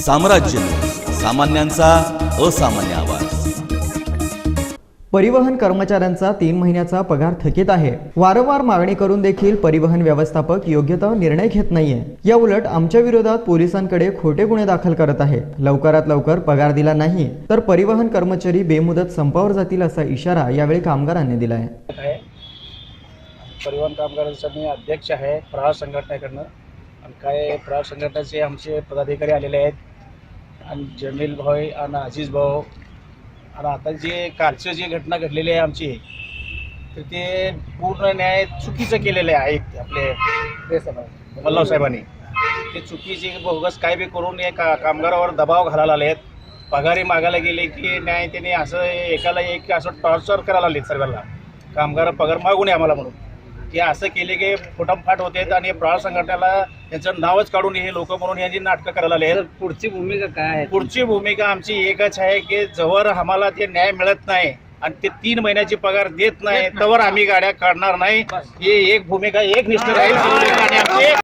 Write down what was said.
साम्राज्य. सामान्यांचा असामान्य आवाज. परिवहन कर्मचाऱ्यांचा तीन महिन्याचा पगार थकीत आहे. वारंवार मागणी करून देखील परिवहन व्यवस्थापक योग्य तो निर्णय घेत नाहीये. या उलट आमच्या विरोधात पोलिसांकडे खोटे गुन्हे दाखल करत आहे. लवकरात लवकर पगार दिला नाही तर परिवहन कर्मचारी बेमुदत संपावर जातील असा इशारा यावेळी कामगारांनी दिला आहे आहे. परिवहन कामगारांचा मी अध्यक्ष आहे प्रहार संघटनेकडनं. आणि काय प्रहार संघटनेचे आमचे पदाधिकारी आलेले आहेत आणि जमील भाऊ आणि अजीज भाऊ. आणि आता जे कालचं जे घटना घडलेली आहे आमची तर ते पूर्ण न्याय चुकीचं केलेले आहेत आपले मल्लाव साहेबांनी. ते चुकीचे बोगस काय बी करून एक का कामगारावर दबाव घालायला आले आहेत पगारी मागायला गेले की न्याय त्याने असं एकाला एक असं टॉर्चर करायला आले सर्वांना. कामगार पगार मागू नये आम्हाला म्हणून. ते असं केले की फोटाफाट होते आणि प्रहार संघटनेला त्यांचं नावच काढून हे लोक म्हणून यांची नाटकं करायला आले आहेत पुढची भूमिका काय आहे? पुढची भूमिका आमची एकच आहे की जवळ आम्हाला ते न्याय मिळत नाही आणि ते तीन महिन्याची पगार देत नाही तवर आम्ही गाड्या काढणार नाही. ही एक भूमिका एक निष्ठ राहील.